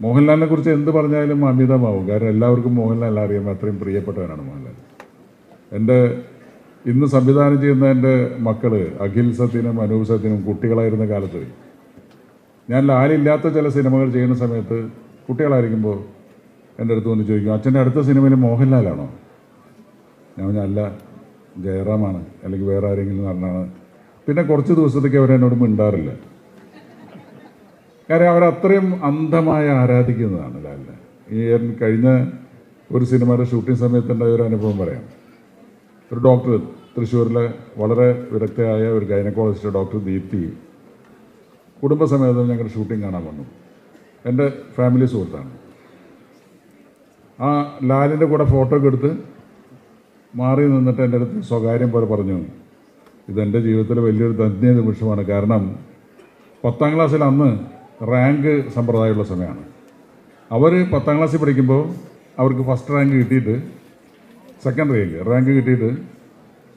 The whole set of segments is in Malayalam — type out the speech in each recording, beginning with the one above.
മോഹൻലാലിനെ കുറിച്ച് എന്ത് പറഞ്ഞാലും അമിതമാവും. കാരണം എല്ലാവർക്കും മോഹൻലാൽ അറിയാം. അത്രയും പ്രിയപ്പെട്ടവനാണ് മോഹൻലാൽ. എന്റെ ഇന്ന് സംവിധാനം ചെയ്യുന്ന എന്റെ മക്കൾ അഖിൽ സത്യനും അനൂപ് സത്യനും കുട്ടികളായിരുന്ന കാലത്ത് ഞാൻ ലാലില്ലാത്ത ചില സിനിമകൾ ചെയ്യുന്ന സമയത്ത് കുട്ടികളായിരിക്കുമ്പോൾ എന്റെ അടുത്ത് വന്ന് ചോദിക്കും അച്ഛന്റെ അടുത്ത സിനിമയിൽ മോഹൻലാലാണോ? ഞാൻ അല്ല ജയറാമാണ്. അല്ലെങ്കിൽ വേറെ ആരെങ്കിലും നടനാണ് പിന്നെ കുറച്ച് ദിവസത്തേക്ക് അവരെന്നോട് മിണ്ടാറില്ല. കാരണം അവരത്രയും അന്ധമായി ആരാധിക്കുന്നതാണ് ലാലിനെ. ഈ കഴിഞ്ഞ ഒരു സിനിമയുടെ ഷൂട്ടിംഗ് സമയത്തുണ്ടായ ഒരു അനുഭവം പറയാം. ഒരു ഡോക്ടർ തൃശ്ശൂരിലെ വളരെ വിദഗ്ധയായ ഒരു ഗൈനക്കോളജിസ്റ്റ് ഡോക്ടർ ദീപ്തി കുടുംബസമേതം ഞങ്ങൾ ഷൂട്ടിംഗ് കാണാൻ വന്നു. എന്റെ ഫാമിലി സുഹൃത്താണ്. ആ ലാലിന്റെ കൂടെ ഫോട്ടോ ഒക്കെ എടുത്ത് മാറി നിന്നിട്ട് എന്റെ അടുത്ത് സ്വകാര്യം പോലെ പറഞ്ഞു ഇതെന്റെ ജീവിതത്തിലെ വലിയൊരു ധന്യ നിമിഷമാണ്. കാരണം പത്താം ക്ലാസ്സിൽ അന്ന് റാങ്ക് സമ്പ്രദായമുള്ള സമയമാണ്. അവർ പത്താം ക്ലാസ്സിൽ പഠിക്കുമ്പോൾ അവർക്ക് ഫസ്റ്റ് റാങ്ക് കിട്ടിയിട്ട് സെക്കൻഡ് റാങ്ക് റാങ്ക് കിട്ടിയിട്ട്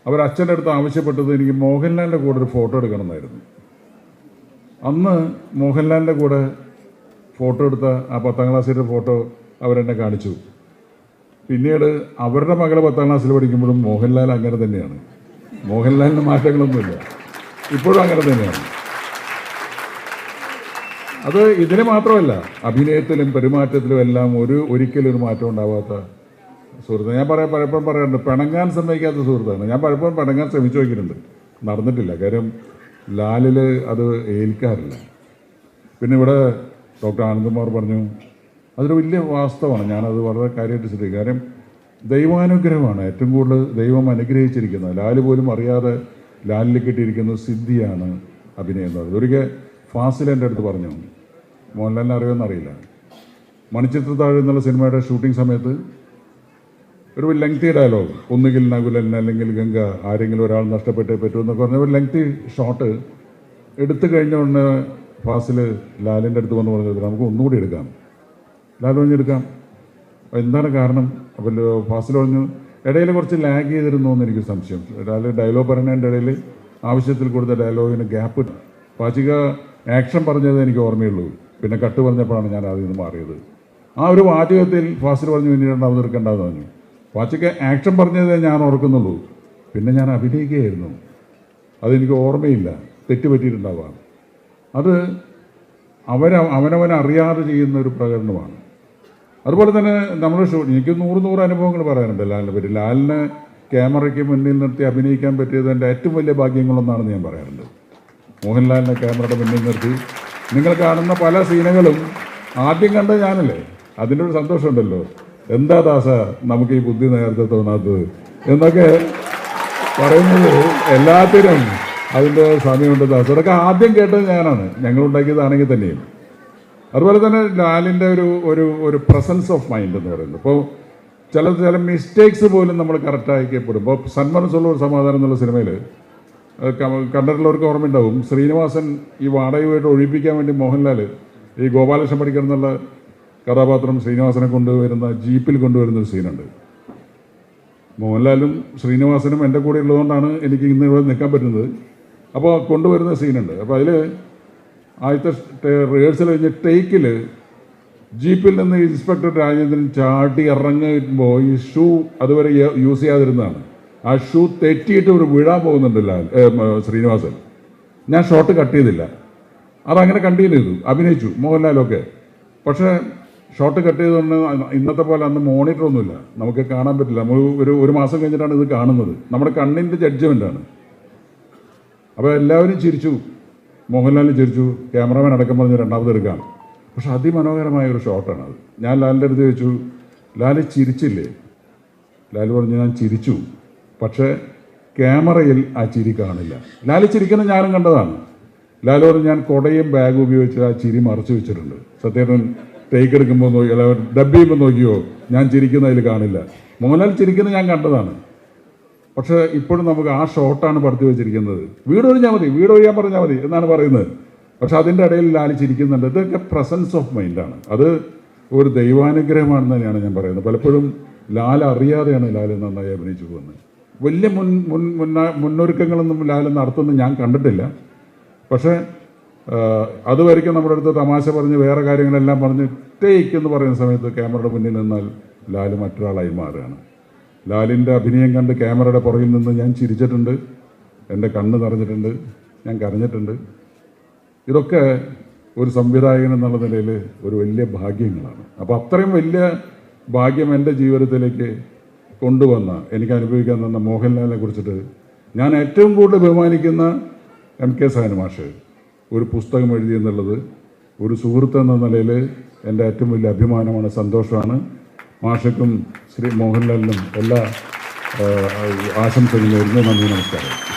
അവർ അച്ഛന്റെ അടുത്ത് ആവശ്യപ്പെട്ടത് എനിക്ക് മോഹൻലാലിന്റെ കൂടെ ഒരു ഫോട്ടോ എടുക്കണമെന്നായിരുന്നു. അന്ന് മോഹൻലാലിന്റെ കൂടെ ഫോട്ടോ എടുത്ത ആ പത്താം ക്ലാസ്സിന്റെ ഫോട്ടോ അവരെന്നെ കാണിച്ചു. പിന്നീട് അവരുടെ മകളെ പത്താം ക്ലാസ്സിൽ പഠിക്കുമ്പോഴും മോഹൻലാൽ അങ്ങനെ തന്നെയാണ്. മോഹൻലാലിന്റെ മാറ്റങ്ങളൊന്നുമില്ല. ഇപ്പോഴും അങ്ങനെ തന്നെയാണ്. അത് ഇതിന് മാത്രമല്ല അഭിനയത്തിലും പെരുമാറ്റത്തിലും എല്ലാം ഒരു ഒരിക്കലും ഒരു മാറ്റം ഉണ്ടാവാത്ത സുഹൃത്ത് ഞാൻ പറയാം പലപ്പോഴും പറയാറുണ്ട് പിണങ്ങാൻ സമ്മതിക്കാത്ത സുഹൃത്താണ്. ഞാൻ പലപ്പോഴും പിണങ്ങാൻ ശ്രമിച്ചു നോക്കിയിട്ടുണ്ട്. നടന്നിട്ടില്ല. കാര്യം ലാലിൽ അത് ഏൽക്കാറില്ല. പിന്നെ ഇവിടെ ഡോക്ടർ ആനന്ദകുമാർ പറഞ്ഞു അതൊരു വലിയ വാസ്തവമാണ്. ഞാനത് വളരെ കാര്യമായിട്ട് ശ്രദ്ധിക്കും കാര്യം ദൈവാനുഗ്രഹമാണ്. ഏറ്റവും കൂടുതൽ ദൈവം അനുഗ്രഹിച്ചിരിക്കുന്നത്. ലാൽ പോലും അറിയാതെ ലാലിൽ കിട്ടിയിരിക്കുന്ന സിദ്ധിയാണ് അഭിനയം എന്ന് പറയുന്നത്. ഒരിക്കൽ ഫാസിൽ എന്റെ അടുത്ത് പറഞ്ഞു മോഹൻലാലിനെ അറിയുമെന്ന് അറിയില്ല. താഴെ എന്നുള്ള സിനിമയുടെ ഷൂട്ടിംഗ് സമയത്ത് ഒരു ലെങ്തി ഡയലോഗ് ഒന്നുകിൽ നകുലൻ അല്ലെങ്കിൽ ഗംഗ ആരെങ്കിലും ഒരാൾ നഷ്ടപ്പെട്ടേ പറ്റൂ എന്നൊക്കെ പറഞ്ഞ ഒരു ലെങ്തി ഷോട്ട് എടുത്തു കഴിഞ്ഞ ഉടനെ ഫാസിൽ ലാലിന്റെ അടുത്ത് വന്ന് പറഞ്ഞത് നമുക്ക് ഒന്നുകൂടി എടുക്കാം. ലാൽ പറഞ്ഞെടുക്കാം എന്താണ് കാരണം? അപ്പോൾ ഫാസിൽ പറഞ്ഞു ഇടയിൽ കുറച്ച് ലാഗ് ചെയ്തിരുന്നു എന്ന് എനിക്ക് സംശയം. ലാൽ ഡയലോഗ് പറയുന്നതിന്റെ ഇടയിൽ ആവശ്യത്തിൽ കൂടുതൽ ഡയലോഗിന് ഗ്യാപ്പ് പാചിക ആക്ഷൻ പറഞ്ഞത് എനിക്ക് ഓർമ്മയുള്ളൂ. പിന്നെ കട്ട് പറഞ്ഞപ്പോഴാണ് ഞാൻ അതിൽ നിന്ന് മാറിയത്. ആ ഒരു വാചകത്തിൽ ഫാസിൽ പറഞ്ഞു പിന്നീട് രണ്ടാമത് എടുക്കേണ്ടതെന്ന് പറഞ്ഞു. പാച്ചയ്ക്ക് ആക്ഷൻ പറഞ്ഞതേ ഞാൻ ഓർക്കുന്നുള്ളൂ. പിന്നെ ഞാൻ അഭിനയിക്കുകയായിരുന്നു. അതെനിക്ക് ഓർമ്മയില്ല. തെറ്റ് പറ്റിയിട്ടുണ്ടാവാം അത് അവര അവനവൻ അറിയാതെ ചെയ്യുന്ന ഒരു പ്രകടനമാണ്. അതുപോലെ തന്നെ നമ്മൾ ഷൂ എനിക്ക് നൂറ് നൂറ് അനുഭവങ്ങൾ പറയാനുണ്ട്. ലാലിനെ പറ്റി. ലാലിന് ക്യാമറയ്ക്ക് മുന്നിൽ നിർത്തി അഭിനയിക്കാൻ പറ്റിയത് എന്റെ ഏറ്റവും വലിയ ഭാഗ്യങ്ങളൊന്നാണെന്ന് ഞാൻ പറയാറുണ്ട്. മോഹൻലാലിനെ ക്യാമറയുടെ മുന്നിൽ നിർത്തി. നിങ്ങൾ കാണുന്ന പല സീനുകളും ആദ്യം കണ്ട ഞാനല്ലേ? അതിന്റെ ഒരു സന്തോഷമുണ്ടല്ലോ. എന്താ ദാസ നമുക്ക് ഈ ബുദ്ധി നേരത്തെ തോന്നാത്തത്? എന്നൊക്കെ പറയുന്നത് എല്ലാത്തിനും അതിന്റെ സമയമുണ്ട് ദാസ. അതൊക്കെ ആദ്യം കേട്ടത് ഞാനാണ്. ഞങ്ങൾ ഉണ്ടാക്കിയതാണെങ്കിൽ തന്നെയും. അതുപോലെ തന്നെ ലാലിന്റെ ഒരു ഒരു ഒരു പ്രസൻസ് ഓഫ് മൈൻഡ് എന്ന് പറയുന്നത്. ഇപ്പോൾ ചില ചില മിസ്റ്റേക്സ് പോലും നമ്മൾ കറക്റ്റായിക്കപ്പെടും ഇപ്പോൾ സന്മനസ്സുള്ള ഒരു സമാധാനം എന്നുള്ള സിനിമയിൽ കണ്ടിട്ടുള്ളവർക്ക് ഓർമ്മയുണ്ടാവും. ശ്രീനിവാസൻ ഈ വാടകയുമായിട്ട് ഒഴിപ്പിക്കാൻ വേണ്ടി മോഹൻലാൽ ഈ ഗോപാലകൃഷ്ണൻ പഠിക്കണം എന്നുള്ള കഥാപാത്രം ശ്രീനിവാസനെ കൊണ്ടുവരുന്ന ജീപ്പിൽ കൊണ്ടുവരുന്ന ഒരു സീനുണ്ട്. മോഹൻലാലും ശ്രീനിവാസനും എന്റെ കൂടെ ഉള്ളതുകൊണ്ടാണ് എനിക്ക് ഇന്ന് ഇവിടെ നിൽക്കാൻ പറ്റുന്നത്. അപ്പോൾ കൊണ്ടുവരുന്ന സീനുണ്ട്. അപ്പോൾ അതിൽ ആദ്യത്തെ റിഹേഴ്സൽ കഴിഞ്ഞ് ടേക്കിൽ ജീപ്പിൽ നിന്ന് ഇൻസ്പെക്ടർ രാജേന്ദ്രൻ ചാടി ഇറങ്ങുമ്പോൾ ഈ ഷൂ അതുവരെ യൂസ് ചെയ്യാതിരുന്നതാണ്. ആ ഷൂ തെറ്റിയിട്ട് ഒരു വീഴാൻ പോകുന്നുണ്ടല്ല ലാൽ ശ്രീനിവാസൻ. ഞാൻ ഷോട്ട് കട്ട് ചെയ്തില്ല. അതങ്ങനെ കണ്ടിന്യൂ ചെയ്തു. അഭിനയിച്ചു മോഹൻലാലൊക്കെ പക്ഷേ ഷോട്ട് കട്ട് ചെയ്തുകൊണ്ട് ഇന്നത്തെ പോലെ അന്ന് മോണിറ്റർ ഒന്നുമില്ല. നമുക്ക് കാണാൻ പറ്റില്ല. നമ്മൾ ഒരു ഒരു മാസം കഴിഞ്ഞിട്ടാണ് ഇത് കാണുന്നത്. നമ്മുടെ കണ്ണിന്റെ ജഡ്ജ്മെന്റാണ് അപ്പോൾ എല്ലാവരും ചിരിച്ചു. മോഹൻലാൽ ചിരിച്ചു. ക്യാമറമാൻ അടക്കം പറഞ്ഞ് രണ്ടാമത് എടുക്കാം. പക്ഷെ അതിമനോഹരമായ ഒരു ഷോട്ടാണ് അത്. ഞാൻ ലാലിന്റെ അടുത്ത് ചോദിച്ചു ലാൽ ചിരിച്ചില്ലേ? ലാൽ പറഞ്ഞു ഞാൻ ചിരിച്ചു. പക്ഷേ ക്യാമറയിൽ ആ ചിരി കാണില്ല. ലാലി ചിരിക്കുന്ന ഞാനും കണ്ടതാണ്. ലാലോട് ഞാൻ കൊടയും ബാഗും ഉപയോഗിച്ച് ആ ചിരി മറച്ചു വെച്ചിട്ടുണ്ട്. സത്യേട്ടൻ ടേക്ക് എടുക്കുമ്പോൾ നോക്കി അല്ല ഡബ് ചെയ്യുമ്പോൾ നോക്കിയോ ഞാൻ ചിരിക്കുന്നതിൽ കാണില്ല. മോഹൻലാൽ ചിരിക്കുന്നത് ഞാൻ കണ്ടതാണ്. പക്ഷേ ഇപ്പോഴും നമുക്ക് ആ ഷോട്ടാണ് പടുത്തി വെച്ചിരിക്കുന്നത്. വീട് ഒഴിഞ്ഞാൽ മതി വീട് ഒഴിയാൻ പറഞ്ഞാൽ മതി എന്നാണ് പറയുന്നത്. പക്ഷെ അതിന്റെ ഇടയിൽ ലാലി ചിരിക്കുന്നുണ്ട്. ഇതൊക്കെ പ്രസൻസ് ഓഫ് മൈൻഡാണ് അത് ഒരു ദൈവാനുഗ്രഹമാണെന്ന് തന്നെയാണ് ഞാൻ പറയുന്നത്. പലപ്പോഴും ലാൽ അറിയാതെയാണ് ലാൽ നന്നായി അഭിനയിച്ചു പോകുന്നത്. വലിയ മുൻ മുൻ മുന്ന മുന്നൊരുക്കങ്ങളൊന്നും ലാലും നടത്തുന്നത് ഞാൻ കണ്ടിട്ടില്ല. പക്ഷേ അതുവരെയ്ക്കും നമ്മുടെ അടുത്ത് തമാശ പറഞ്ഞ് വേറെ കാര്യങ്ങളെല്ലാം പറഞ്ഞ് ടേക്ക് എന്ന് പറയുന്ന സമയത്ത് ക്യാമറയുടെ മുന്നിൽ നിന്നാൽ ലാൽ മറ്റൊരാളായി മാറുകയാണ്. ലാലിന്റെ അഭിനയം കണ്ട് ക്യാമറയുടെ പുറകിൽ നിന്ന് ഞാൻ ചിരിച്ചിട്ടുണ്ട്. എന്റെ കണ്ണ് നിറഞ്ഞിട്ടുണ്ട്. ഞാൻ കരഞ്ഞിട്ടുണ്ട്. ഇതൊക്കെ ഒരു സംവിധായകൻ എന്നുള്ള നിലയിൽ ഒരു വലിയ ഭാഗ്യങ്ങളാണ്. അപ്പോൾ അത്രയും വലിയ ഭാഗ്യം എന്റെ ജീവിതത്തിലേക്ക് കൊണ്ടുവന്ന എനിക്ക് അനുഭവിക്കാൻ തന്ന മോഹൻലാലിനെ കുറിച്ചിട്ട് ഞാൻ ഏറ്റവും കൂടുതൽ ബഹുമാനിക്കുന്ന എം കെ സാനു മാഷ്. ഒരു പുസ്തകം എഴുതി എന്നുള്ളത് ഒരു സുഹൃത്ത് എന്ന നിലയിൽ എന്റെ ഏറ്റവും വലിയ അഭിമാനമാണ് സന്തോഷമാണ്. മാഷയ്ക്കും ശ്രീ മോഹൻലാലിനും എല്ലാ ആശംസകളും നേരുന്നു. നന്ദി നമസ്കാരം.